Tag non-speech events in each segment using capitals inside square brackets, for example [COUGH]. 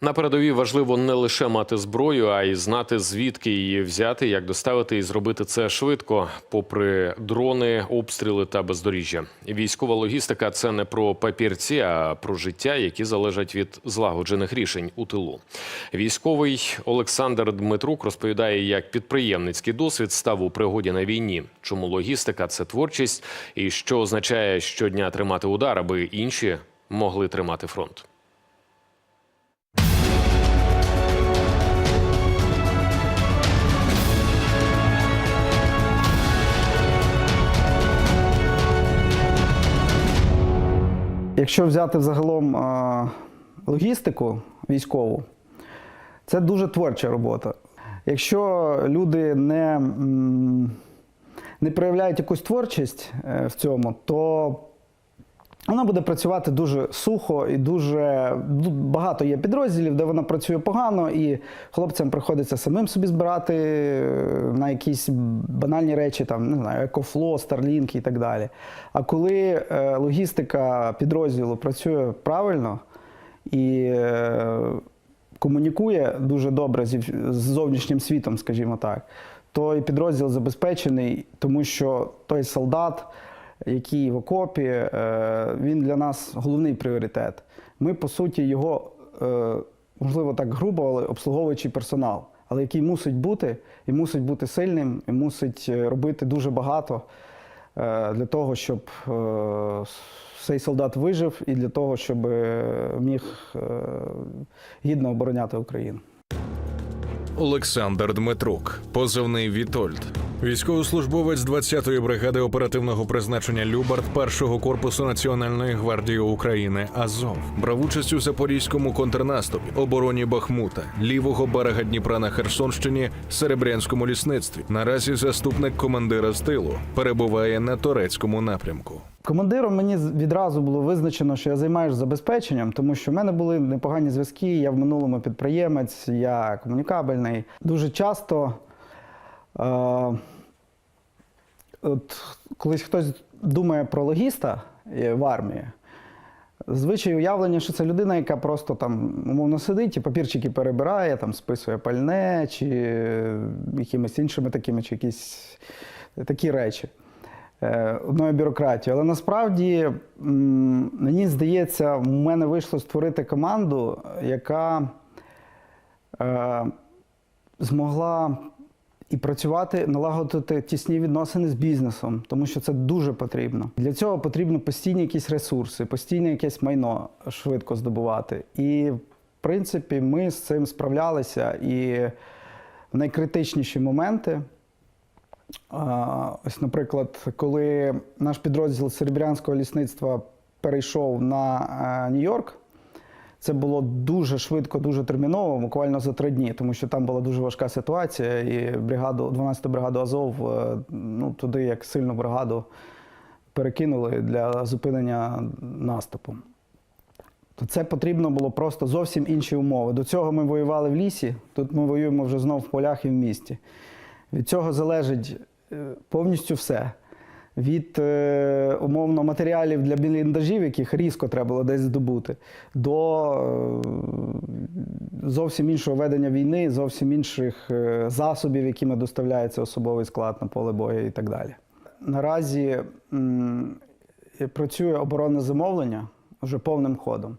На передовій важливо не лише мати зброю, а й знати звідки її взяти, як доставити і зробити це швидко, попри дрони, обстріли та бездоріжжя. Військова логістика це не про папірці, а про життя, які залежать від злагоджених рішень у тилу. Військовий Олександр Дмитрук розповідає, як підприємницький досвід став у пригоді на війні, чому логістика це творчість, і що означає щодня тримати удар, аби інші могли тримати фронт. Якщо взяти взагалом логістику військову, це дуже творча робота. Якщо люди не, не проявляють якусь творчість е, в цьому, то вона буде працювати дуже сухо і дуже ну, багато є підрозділів, де вона працює погано, і хлопцям приходиться самим собі збирати е, на якісь банальні речі, там не знаю, екофло, старлінк і так далі. А коли е, логістика підрозділу працює правильно і е, комунікує дуже добре з зовнішнім світом, скажімо так, то і підрозділ забезпечений, тому що той солдат який в окопі, е, він для нас головний пріоритет. Ми, по суті, його, е, можливо, так грубо, але обслуговуючий персонал, але який мусить бути, і мусить бути сильним, і мусить е, робити дуже багато для того, щоб цей солдат вижив, і для того, щоб міг гідно обороняти Україну. Олександр Дмитрук, позивний Вітольд, військовослужбовець 20-ї бригади оперативного призначення Любард першого корпусу Національної гвардії України Азов брав участь у запорізькому контрнаступі, обороні Бахмута, лівого берега Дніпра на Херсонщині, Серебрянському лісництві. Наразі заступник командира з тилу перебуває на турецькому напрямку. Командиром мені відразу було визначено, що я займаюся забезпеченням, тому що в мене були непогані зв'язки. Я в минулому підприємець, я комунікабельний. Дуже часто, е, от колись хтось думає про логіста е, в армії, Звичай уявлення, що це людина, яка просто там умовно сидить і папірчики перебирає, там списує пальне чи е, якимись іншими такими, чи якісь такі речі одною бюрократією. Але насправді мені здається, в мене вийшло створити команду, яка е, змогла і працювати, налагодити тісні відносини з бізнесом, тому що це дуже потрібно. Для цього потрібно постійні якісь ресурси, постійне якесь майно швидко здобувати. І, в принципі, ми з цим справлялися. І в найкритичніші моменти. Ось, наприклад, коли наш підрозділ Серебрянського лісництва перейшов на е, Нью-Йорк, це було дуже швидко, дуже терміново, буквально за три дні, тому що там була дуже важка ситуація, і бригаду, 12-ту бригаду Азов, е, ну, туди як сильну бригаду перекинули для зупинення наступу. То це потрібно було просто зовсім інші умови. До цього ми воювали в лісі, тут ми воюємо вже знов в полях і в місті. Від цього залежить е, повністю все. Від е, умовно матеріалів для бліндажів, яких різко треба було десь здобути, до е, зовсім іншого ведення війни, зовсім інших засобів, якими доставляється особовий склад на поле бою і так далі. Наразі працює оборонне замовлення вже повним ходом.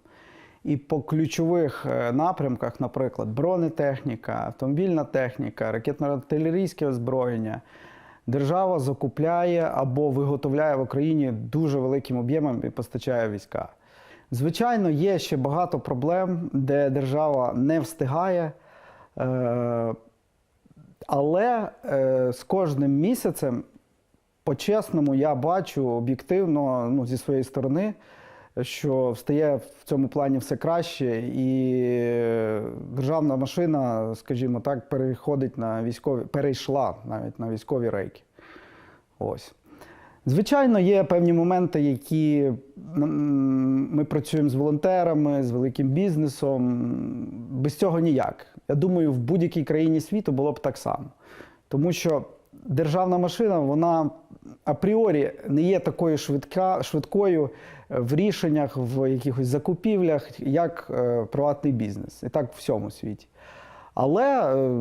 І по ключових е, напрямках, наприклад, бронетехніка, автомобільна техніка, ракетно-артилерійське озброєння, держава закупляє або виготовляє в Україні дуже великим об'ємом і постачає війська. Звичайно, є ще багато проблем, де держава не встигає. Е, але е, з кожним місяцем, по-чесному, я бачу об'єктивно ну, зі своєї сторони, що стає в цьому плані все краще, і державна машина, скажімо так, переходить на військові, перейшла навіть на військові рейки. Ось. Звичайно, є певні моменти, які ми працюємо з волонтерами, з великим бізнесом. Без цього ніяк. Я думаю, в будь-якій країні світу було б так само. Тому що державна машина, вона апріорі не є такою швидка, швидкою в рішеннях, в якихось закупівлях, як е, приватний бізнес. І так в всьому світі. Але е,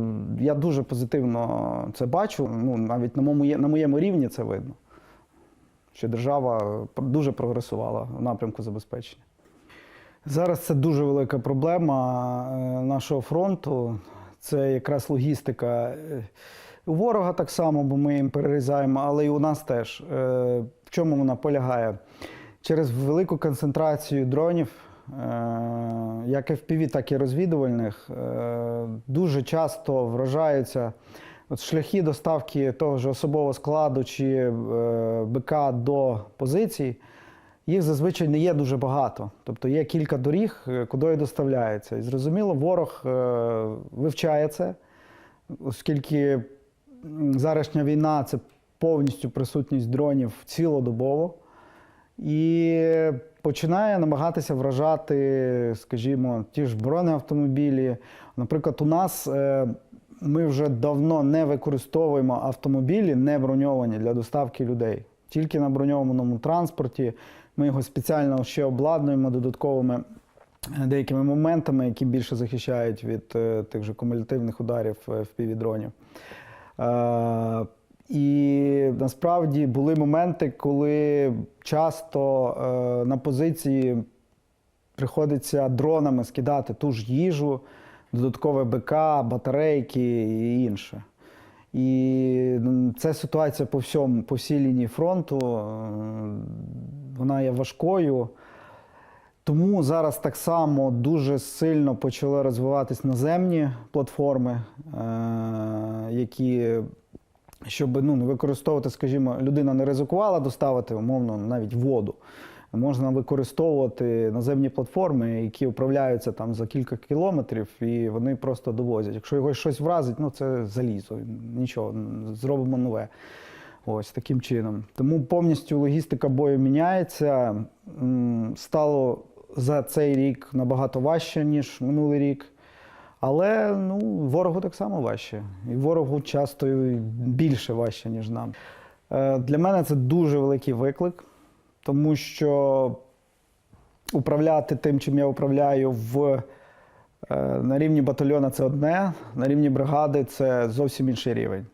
я дуже позитивно це бачу. Ну, навіть на моєму, на моєму рівні це видно, що держава дуже прогресувала в напрямку забезпечення. Зараз це дуже велика проблема е, нашого фронту. Це якраз логістика. У ворога так само, бо ми їм перерізаємо, але і у нас теж. Е, В чому вона полягає? Через велику концентрацію дронів, е, як FPV, так і розвідувальних, е, дуже часто вражаються от шляхи доставки того ж особового складу чи БК до позицій. Їх зазвичай не є дуже багато. Тобто є кілька доріг, куди доставляється. І зрозуміло, ворог вивчає це, оскільки зарашня війна це повністю присутність дронів цілодобово. І починає намагатися вражати, скажімо, ті ж бронеавтомобілі. Наприклад, у нас е, ми вже давно не використовуємо автомобілі не броньовані для доставки людей. Тільки на броньованому транспорті ми його спеціально ще обладнуємо додатковими е, деякими моментами, які більше захищають від е, тих же кумулятивних ударів в півдронів. Е, і насправді були моменти, коли часто е, на позиції приходиться дронами скидати ту ж їжу, додаткове БК, батарейки і інше. І це ситуація по всьому, по всій лінії фронту. е, Вона є важкою. Тому зараз так само дуже сильно почали розвиватись наземні платформи, які, щоб ну, не використовувати, скажімо, людина не ризикувала доставити, умовно, навіть воду. Можна використовувати наземні платформи, які управляються там за кілька кілометрів, і вони просто довозять. Якщо його щось вразить, ну це залізо, нічого, зробимо нове. Ось таким чином. Тому повністю логістика бою міняється. Стало за цей рік набагато важче, ніж минулий рік. Але ну, ворогу так само важче. І ворогу часто більше важче, ніж нам. Е, Для мене це дуже великий виклик, тому що управляти тим, чим я управляю в, е, на рівні батальйона це одне, на рівні бригади це зовсім інший рівень.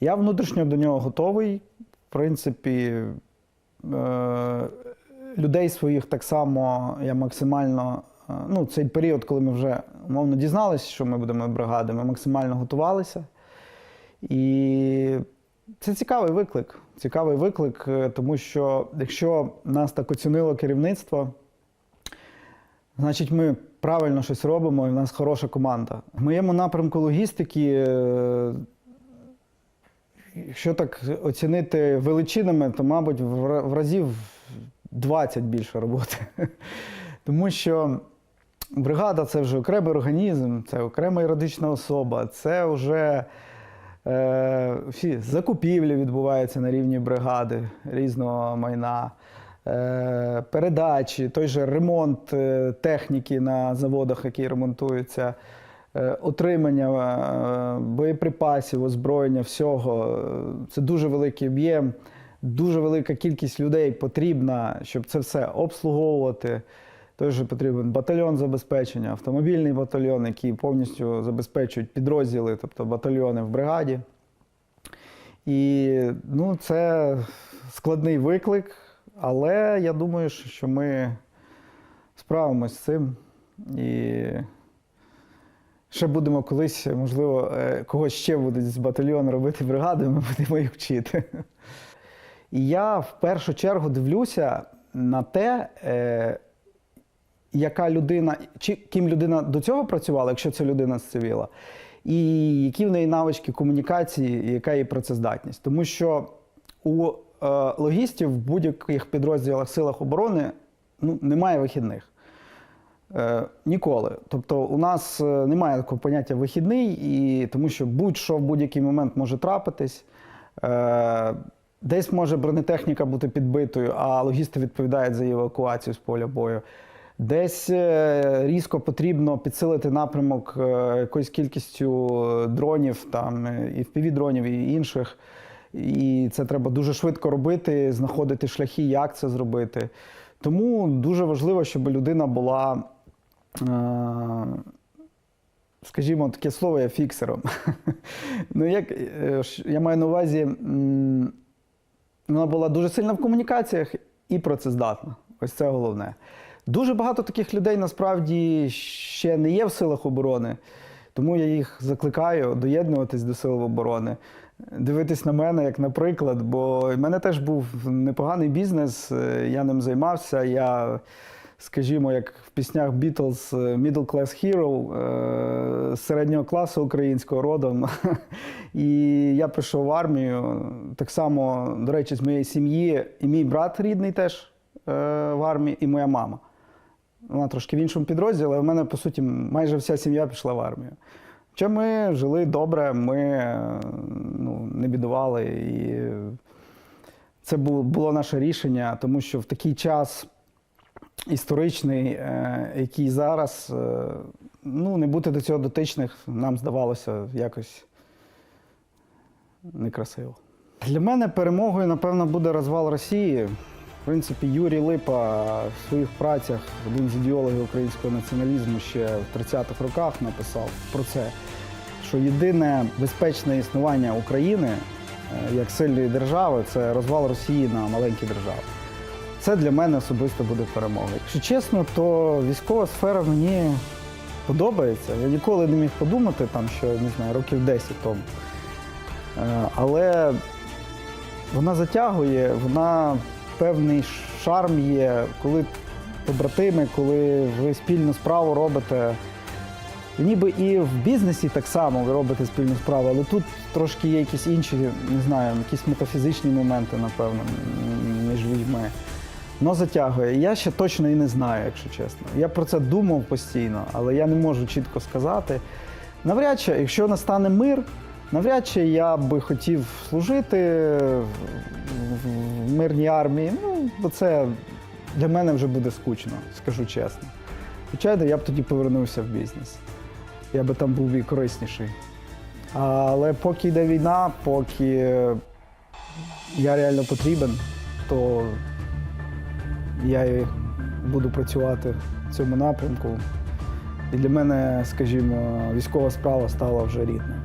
Я внутрішньо до нього готовий. В принципі, е, людей своїх так само я максимально. Е, Ну, цей період, коли ми вже умовно дізналися, що ми будемо бригади, ми максимально готувалися. І це цікавий виклик. Цікавий виклик, е, тому що якщо нас так оцінило керівництво, значить ми правильно щось робимо, і в нас хороша команда. В моєму напрямку логістики, е, якщо так оцінити величинами, то, мабуть, в разів 20 більше роботи. [LAUGHS] Тому що бригада це вже окремий організм, це окрема юридична особа, це вже е, всі закупівлі відбуваються на рівні бригади різного майна. Е, передачі, той же ремонт е, техніки на заводах, які ремонтуються, е, отримання боєприпасів, озброєння, всього. Це дуже великий об'єм, дуже велика кількість людей потрібна, щоб це все обслуговувати. Той же потрібен батальйон забезпечення, автомобільний батальйон, який повністю забезпечують підрозділи, тобто батальйони в бригаді. І ну, це складний виклик, але я думаю, що ми справимось з цим. І ще будемо колись, можливо, е, когось ще будуть з батальйону робити бригади, ми будемо їх вчити. І я в першу чергу дивлюся на те, е, яка людина, чи ким людина до цього працювала, якщо це людина з цивіла, і які в неї навички комунікації, і яка її працездатність. Тому що у е, логістів в будь-яких підрозділах силах оборони ну, немає вихідних. Е, ніколи. Тобто у нас е, немає такого поняття вихідний, і тому що будь-що в будь-який момент може трапитись. Е, десь може бронетехніка бути підбитою, а логісти відповідають за евакуацію з поля бою. Десь е, різко потрібно підсилити напрямок е, якоюсь кількістю дронів, там е, і впівдронів, і інших. І це треба дуже швидко робити, знаходити шляхи, як це зробити. Тому дуже важливо, щоб людина була, е, скажімо, таке слово є фіксером. [LAUGHS] ну, як, е, я маю на увазі, вона була дуже сильна в комунікаціях і працездатна. Ось це головне. Дуже багато таких людей насправді ще не є в силах оборони, тому я їх закликаю доєднуватись до сил оборони, дивитись на мене як на приклад, бо в мене теж був непоганий бізнес, е, я ним займався. Я, скажімо, як в піснях Beatles е, Middle Class Hero е, середнього класу українського родом. [LAUGHS] І я прийшов в армію. Так само, до речі, з моєї сім'ї, і мій брат рідний теж в армії, і моя мама. Вона трошки в іншому підрозділі, але в мене, по суті, майже вся сім'я пішла в армію. Хоча ми жили добре, ми ну, не бідували. І це було, було наше рішення, тому що в такий час історичний, е, який зараз, е, ну, не бути до цього дотичних, нам здавалося якось некрасиво. Для мене перемогою, напевно, буде розвал Росії. В принципі, Юрій Липа в своїх працях, один з ідеологів українського націоналізму, ще в 30-х роках написав про це, що єдине безпечне існування України е, як сильної держави це розвал Росії на маленькі держави. Це для мене особисто буде перемогою. Якщо чесно, то військова сфера мені подобається. Я ніколи не міг подумати, там, що не знаю, років 10 тому. Е, Але вона затягує, вона певний шарм є, коли побратими, коли ви спільну справу робите. Ніби і в бізнесі так само ви робите спільну справу, але тут трошки є якісь інші, не знаю, якісь метафізичні моменти, напевно, між людьми. Но затягує. Я ще точно і не знаю, якщо чесно. Я про це думав постійно, але я не можу чітко сказати. Навряд чи, якщо настане мир, навряд чи я би хотів служити в- мирній армії. Ну, бо це для мене вже буде скучно, скажу чесно. Звичайно, я б тоді повернувся в бізнес. Я би там був і корисніший. Але поки йде війна, поки я реально потрібен, то я буду працювати в цьому напрямку. І для мене, скажімо, військова справа стала вже рідною.